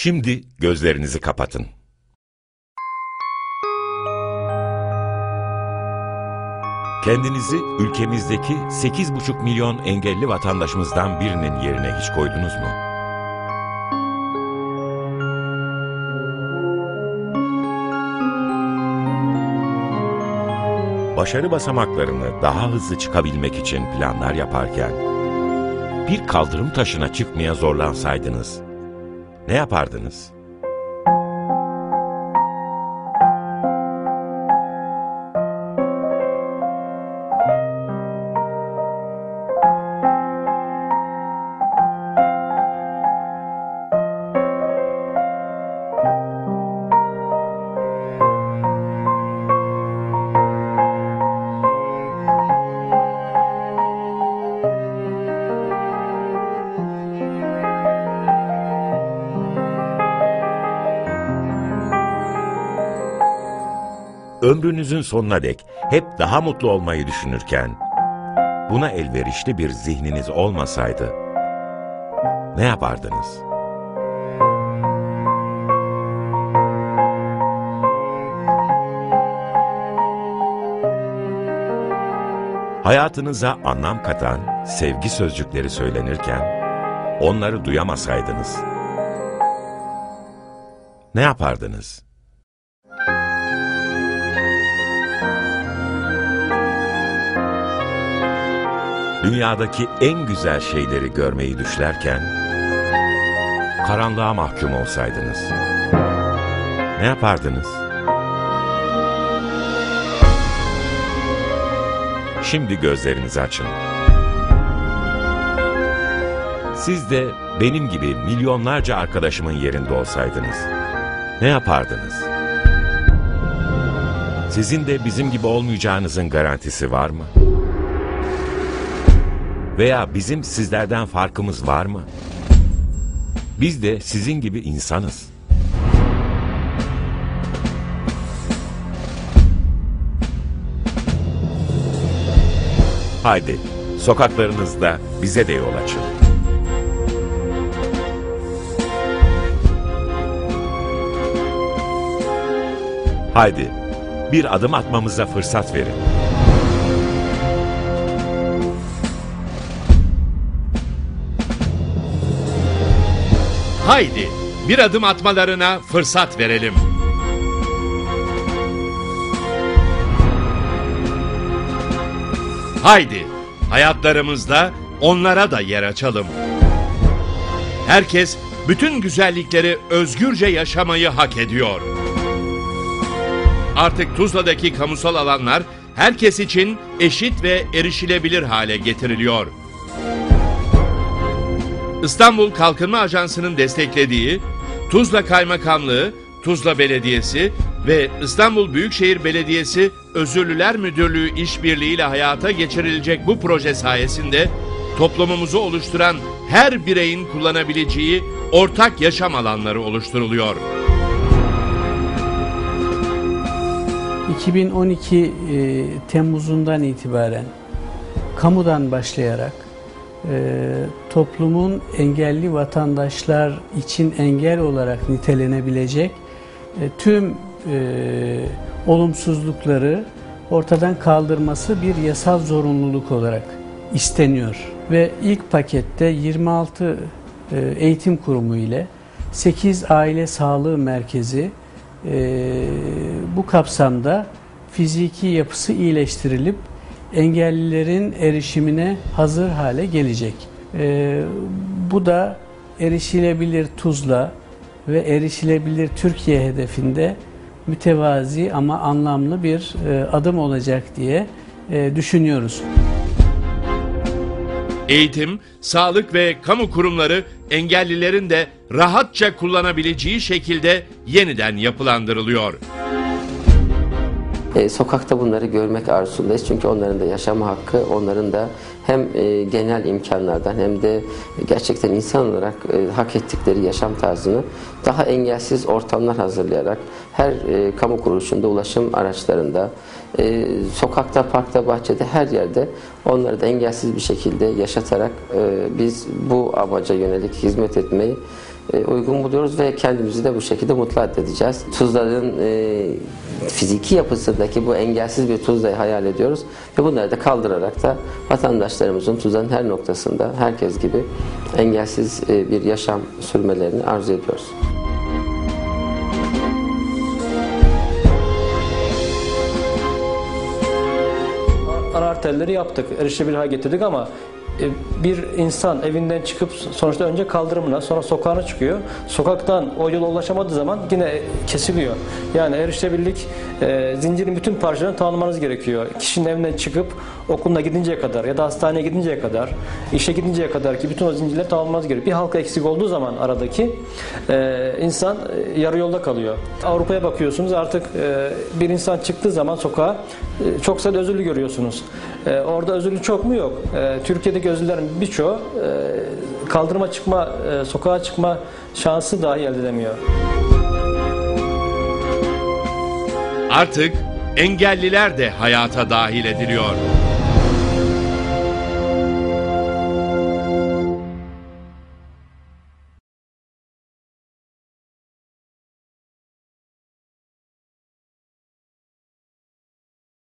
Şimdi gözlerinizi kapatın. Kendinizi ülkemizdeki 8,5 milyon engelli vatandaşımızdan birinin yerine hiç koydunuz mu? Başarı basamaklarını daha hızlı çıkabilmek için planlar yaparken, bir kaldırım taşına çıkmaya zorlansaydınız, ne yapardınız? Ömrünüzün sonuna dek hep daha mutlu olmayı düşünürken, buna elverişli bir zihniniz olmasaydı, ne yapardınız? Hayatınıza anlam katan sevgi sözcükleri söylenirken, onları duyamasaydınız, ne yapardınız? Dünyadaki en güzel şeyleri görmeyi düşlerken, karanlığa mahkum olsaydınız, ne yapardınız? Şimdi gözlerinizi açın. Siz de benim gibi milyonlarca arkadaşımın yerinde olsaydınız, ne yapardınız? Sizin de bizim gibi olmayacağınızın garantisi var mı? Veya bizim sizlerden farkımız var mı? Biz de sizin gibi insanız. Haydi, sokaklarınızda bize de yol açın. Haydi, bir adım atmamıza fırsat verin. Haydi bir adım atmalarına fırsat verelim. Haydi hayatlarımızda onlara da yer açalım. Herkes bütün güzellikleri özgürce yaşamayı hak ediyor. Artık Tuzla'daki kamusal alanlar herkes için eşit ve erişilebilir hale getiriliyor. İstanbul Kalkınma Ajansı'nın desteklediği Tuzla Kaymakamlığı, Tuzla Belediyesi ve İstanbul Büyükşehir Belediyesi Özürlüler Müdürlüğü işbirliğiyle hayata geçirilecek bu proje sayesinde toplumumuzu oluşturan her bireyin kullanabileceği ortak yaşam alanları oluşturuluyor. 2012 e, Temmuz'undan itibaren kamudan başlayarak toplumun engelli vatandaşlar için engel olarak nitelenebilecek e, tüm e, olumsuzlukları ortadan kaldırması bir yasal zorunluluk olarak isteniyor. Ve ilk pakette 26 e, eğitim kurumu ile 8 aile sağlığı merkezi bu kapsamda fiziki yapısı iyileştirilip engellilerin erişimine hazır hale gelecek. E, bu da erişilebilir Tuzla ve erişilebilir Türkiye hedefinde mütevazi ama anlamlı bir e, adım olacak diye e, düşünüyoruz. Eğitim, sağlık ve kamu kurumları engellilerin de rahatça kullanabileceği şekilde yeniden yapılandırılıyor. E, sokakta bunları görmek arzusundayız. Çünkü onların da yaşama hakkı, onların da hem e, genel imkanlardan hem de gerçekten insan olarak e, hak ettikleri yaşam tarzını daha engelsiz ortamlar hazırlayarak her e, kamu kuruluşunda, ulaşım araçlarında, e, sokakta, parkta, bahçede her yerde onları da engelsiz bir şekilde yaşatarak e, biz bu amaca yönelik hizmet etmeyi uygun buluyoruz ve kendimizi de bu şekilde mutlu edeceğiz. Tuzların e, fiziki yapısındaki bu engelsiz bir Tuzla'yı hayal ediyoruz ve bunları da kaldırarak da vatandaşlarımızın Tuzla'nın her noktasında herkes gibi engelsiz e, bir yaşam sürmelerini arzu ediyoruz. arterleri yaptık, erişilebilir hale getirdik ama e, bir insan evinden çıkıp sonuçta önce kaldırımına sonra sokağına çıkıyor. Sokaktan o yola ulaşamadığı zaman yine kesiliyor. Yani erişilebilirlik e, zincirin bütün parçalarını tamamlamanız gerekiyor. Kişinin evinden çıkıp okuluna gidinceye kadar ya da hastaneye gidinceye kadar, işe gidinceye kadar ki bütün o zincirleri tamamlamanız gerekiyor. Bir halka eksik olduğu zaman aradaki e, insan e, yarı yolda kalıyor. Avrupa'ya bakıyorsunuz artık e, bir insan çıktığı zaman sokağa e, çok sayıda özürlü görüyorsunuz. E, orada özürlü çok mu yok? E, Türkiye'deki özürlerin birçoğu e, kaldırıma çıkma, e, sokağa çıkma şansı dahi elde edemiyor. Artık engelliler de hayata dahil ediliyor.